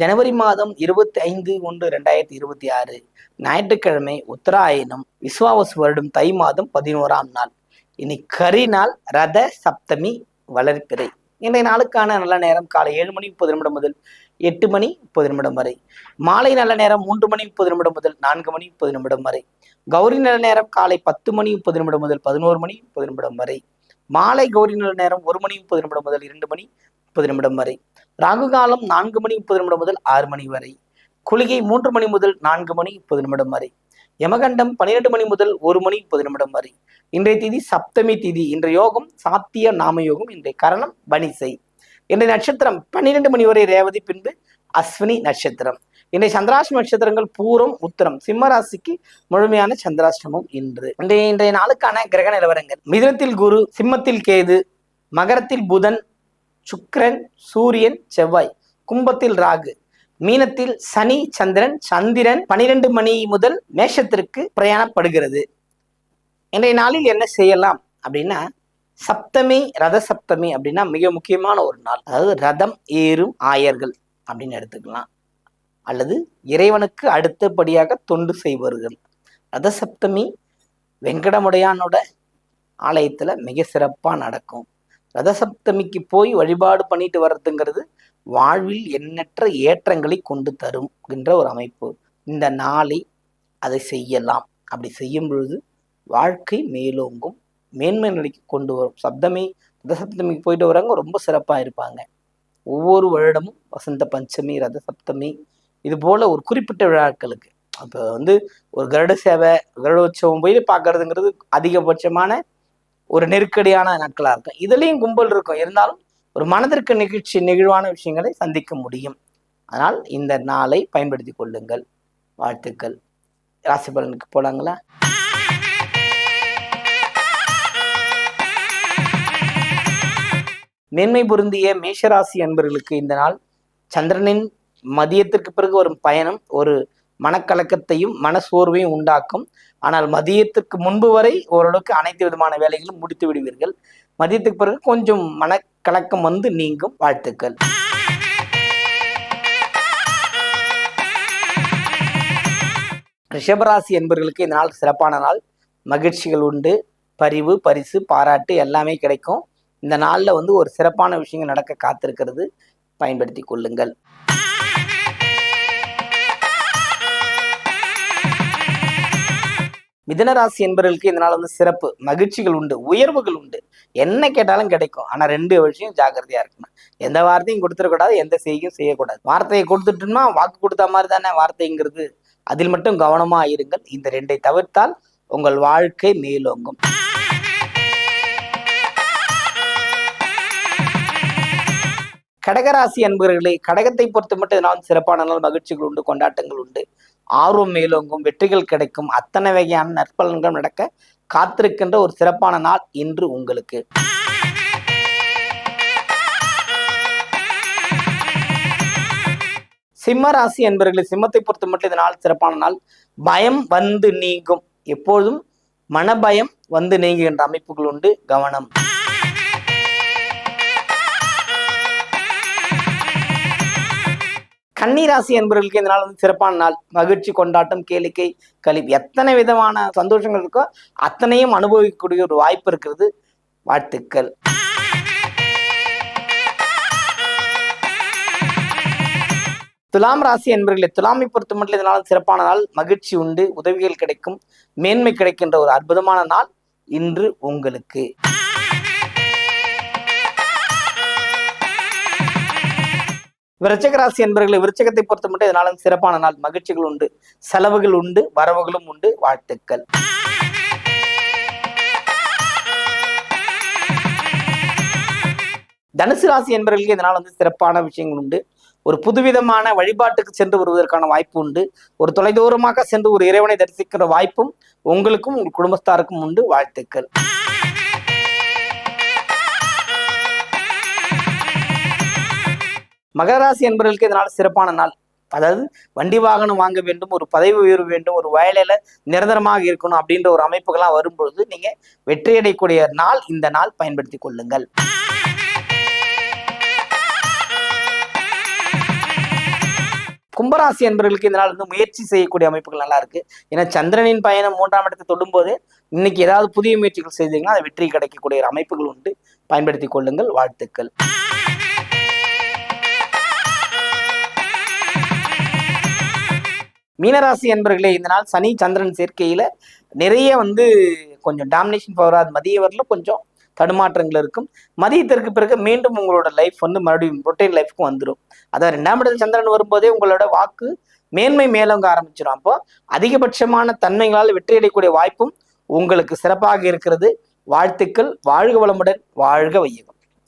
ஜனவரி மாதம் இருபத்தி ஐந்து ஒன்று ரெண்டாயிரத்தி இருபத்தி ஆறு. ஞாயிற்றுக்கிழமை உத்தராயணம் விஸ்வாவசு வருடம் தை மாதம் பதினோராம் நாள். இனி கரி நாள் ரத சப்தமி வளர்ப்பிறை இன்றைய நாளுக்கான நல்ல நேரம் காலை ஏழு மணி முப்பது நிமிடம் முதல் எட்டு மணி முப்பது நிமிடம் வரை. மாலை நல்ல நேரம் மூன்று மணி முப்பது நிமிடம் முதல் நான்கு மணி முப்பது நிமிடம் வரை. கௌரி நல்ல நேரம் காலை பத்து மணி முப்பது நிமிடம் முதல் பதினோரு மணி முப்பது நிமிடம் வரை. மாலை கௌரி நல்ல நேரம் ஒரு மணி முப்பது நிமிடம் முதல் இரண்டு மணி முப்பது நிமிடம் வரை. ராகு காலம் நான்கு மணி முப்பது நிமிடம் முதல் ஆறு மணி வரை. குளிகை மூன்று மணி முதல் நான்கு மணி முப்பது நிமிடம் வரை. யமகண்டம் பன்னிரெண்டு மணி முதல் ஒரு மணி முப்பது நிமிடம் வரை. இன்றைய திதி சப்தமி திதி. இன்றைய யோகம் சாத்திய நாம யோகம் இன்றைய கரணம் பனிசை இன்றைய நட்சத்திரம் பன்னிரெண்டு மணி வரை ரேவதி பின்பு அஸ்வினி நட்சத்திரம். இன்றைய சந்திராஷ்டம நட்சத்திரங்கள் பூரம் உத்தரம். சிம்மராசிக்கு முழுமையான சந்திராஷ்டமம் இன்று. இன்றைய இன்றைய நாளுக்கான கிரக நிலவரங்கள். மிதனத்தில் குரு சிம்மத்தில் கேது மகரத்தில் புதன் சுக்கிரன் சூரியன் செவ்வாய். கும்பத்தில் ராகு. மீனத்தில் சனி சந்திரன் சந்திரன் பனிரெண்டு மணி முதல் மேஷத்திற்கு பிரயாணப்படுகிறது. இன்றைய நாளில் என்ன செய்யலாம் அப்படின்னா சப்தமி ரத சப்தமி அப்படின்னா மிக முக்கியமான ஒரு நாள். அதாவது ரதம் ஏறும் ஆயர்கள் அப்படின்னு எடுத்துக்கலாம். அல்லது இறைவனுக்கு அடுத்தபடியாக தொண்டு செய்வர்கள் ரத சப்தமி வெங்கடமுடையானோட ஆலயத்துல மிக சிறப்பா நடக்கும். ரதசப்தமிக்கு போய் வழிபாடு பண்ணிட்டு வர்றதுங்கிறது வாழ்வில் எண்ணற்ற ஏற்றங்களை கொண்டு தரும் என்ற ஒரு அமைப்பு. இந்த நாளை அதை செய்யலாம். அப்படி செய்யும் பொழுது வாழ்க்கை மேலோங்கும். மேன்மை நிலைக்கு கொண்டு வரும். சப்தமி ரதசப்தமிக்கு போயிட்டு வர்றவங்க ரொம்ப சிறப்பாக இருப்பாங்க. ஒவ்வொரு வருடமும் வசந்த பஞ்சமி ரத சப்தமி இது போல ஒரு குறிப்பிட்ட விழாக்களுக்கு. அப்போ வந்து ஒரு கருட சேவை கருட உற்சவம் போய் பார்க்கறதுங்கிறது அதிகபட்சமான ஒரு நெருக்கடியான நாட்களாக இருக்கும். இதுலேயும் கும்பல் இருக்கும். இருந்தாலும் ஒரு மனதிற்கு நிகழ்ச்சி நெகிழ்வான விஷயங்களை சந்திக்க முடியும். அதனால் இந்த நாளை பயன்படுத்தி கொள்ளுங்கள். வாழ்த்துக்கள். ராசி பலனுக்கு போலாங்களா? மேன்மை பொருந்திய மேஷராசி அன்பர்களுக்கு இந்த நாள் சந்திரனின் மதியத்திற்கு பிறகு வரும் பயணம் ஒரு மனக்கலக்கத்தையும் மனசோர்வையும் உண்டாக்கும். ஆனால் மதியத்திற்கு முன்பு வரை ஓரளவுக்கு அனைத்து விதமான வேலைகளும் முடித்து விடுவீர்கள். மதியத்துக்கு பிறகு கொஞ்சம் மனக்கலக்கம் வந்து நீங்கும். வாழ்த்துக்கள். ரிஷபராசி என்பவர்களுக்கு இந்த நாள் சிறப்பான நாள். மகிழ்ச்சிகள் உண்டு. பரிவு பரிசு பாராட்டு எல்லாமே கிடைக்கும். இந்த நாளில் வந்து ஒரு சிறப்பான விஷயங்கள் நடக்க காத்திருக்கிறது. பயன்படுத்தி கொள்ளுங்கள். மிதனராசி என்பவர்களுக்கு இதனால் வந்து சிறப்பு மகிழ்ச்சிகள் உண்டு உயர்வுகள் உண்டு. என்ன கேட்டாலும் கிடைக்கும். ஆனா ரெண்டு விஷயம் ஜாக்கிரதையா இருக்கணும். எந்த வார்த்தையும் கொடுத்துடக்கூடாது எந்த செய்யும் செய்யக்கூடாது. வார்த்தையை கொடுத்துட்டோம்னா வாக்கு கொடுத்த மாதிரி தானே வார்த்தைங்கிறது. அதில் மட்டும் கவனமா இருங்கள். இந்த ரெண்டை தவிர்த்தால் உங்கள் வாழ்க்கை மேலோங்கும். கடகராசி அன்பர்களே கடகத்தை பொறுத்த மட்டும் இதனால் சிறப்பான நாள் மகிழ்ச்சிகள் உண்டு கொண்டாட்டங்கள் உண்டு. ஆர்வம் மேலோங்கும் வெற்றிகள் கிடைக்கும். அத்தனை வகையான நற்பலன்கள் நடக்க காத்திருக்கின்ற ஒரு சிறப்பான நாள் இன்று உங்களுக்கு. சிம்ம ராசி என்பவர்களை சிம்மத்தை பொறுத்த மட்டும் இந்த நாள் சிறப்பான நாள். பயம் வந்து நீங்கும். எப்பொழுதும் மனபயம் வந்து நீங்குகின்ற அமைப்புகள் உண்டு. கவனம். கன்னிராசி என்பவர்களுக்கு இந்த நாள் வந்து சிறப்பான நாள். மகிழ்ச்சி கொண்டாட்டம் கேளிக்கை கழிப்பு எத்தனை விதமான சந்தோஷங்கள் இருக்கோ அத்தனையும் அனுபவிக்கக்கூடிய ஒரு வாய்ப்பு இருக்கிறது. வாழ்த்துக்கள். துலாம் ராசி என்பர்களை துலாமை பொறுத்த மட்டும் இந்த சிறப்பான நாள். மகிழ்ச்சி உண்டு உதவிகள் கிடைக்கும் மேன்மை கிடைக்கின்ற ஒரு அற்புதமான நாள் இன்று உங்களுக்கு. விருச்சகராசி என்பர்களை விருச்சகத்தை பொறுத்த மட்டும் இதனால சிறப்பான நாள். மகிழ்ச்சிகள் உண்டு செலவுகள் உண்டு வரவுகளும் உண்டு வாழ்த்துக்கள். தனுசு ராசி என்பவர்களுக்கு இதனால் வந்து சிறப்பான விஷயங்கள் உண்டு. ஒரு புதுவிதமான வழிபாட்டுக்கு சென்று வருவதற்கான வாய்ப்பு உண்டு. ஒரு தொலைதூரமாக சென்று ஒரு இறைவனை தரிசிக்கிற வாய்ப்பும் உங்களுக்கும் உங்கள் குடும்பத்தாருக்கும் உண்டு. வாழ்த்துக்கள். மகராசி என்பவர்களுக்கு இதனால் சிறப்பான நாள். அதாவது வண்டி வாகனம் வாங்க வேண்டும் ஒரு பதவி உயர்வு வேண்டும் ஒரு வயலையில் நிரந்தரமாக இருக்கணும் அப்படின்ற ஒரு அமைப்புகள்லாம் வரும்பொழுது நீங்க வெற்றியடையக்கூடிய நாள் இந்த நாள் பயன்படுத்தி கொள்ளுங்கள். கும்பராசி என்பவர்களுக்கு இந்த நாள் வந்து முயற்சி செய்யக்கூடிய அமைப்புகள் நல்லா இருக்கு. ஏன்னா சந்திரனின் பயணம் மூன்றாம் இடத்தை தொடும்போது இன்னைக்கு ஏதாவது புதிய முயற்சிகள் செய்தீங்கன்னா அது வெற்றி கிடைக்கக்கூடிய அமைப்புகள் உண்டு. பயன்படுத்தி கொள்ளுங்கள். வாழ்த்துக்கள். மீனராசி என்பர்களே இந்த நாள் சனி சந்திரன் சேர்க்கையில நிறைய வந்து கொஞ்சம் டாமினேஷன் பவர் அது மதிய வரல கொஞ்சம் தடுமாற்றங்கள் இருக்கும். மதியத்திற்கு பிறகு மீண்டும் உங்களோட லைஃப் வந்து மறுபடியும் ரொட்டீன் லைஃப்க்கு வந்துடும் அதாவது ரெண்டாம் இடத்துல சந்திரன் வரும்போதே உங்களோட வாக்கு மேன்மை மேலோங்க ஆரம்பிச்சிடும் அப்போ அதிகபட்சமான தன்மைகளால் வெற்றியடையக்கூடிய வாய்ப்பும் உங்களுக்கு சிறப்பாக இருக்கிறது. வாழ்த்துக்கள் வாழ்க வளமுடன் வாழ்க வையகம்.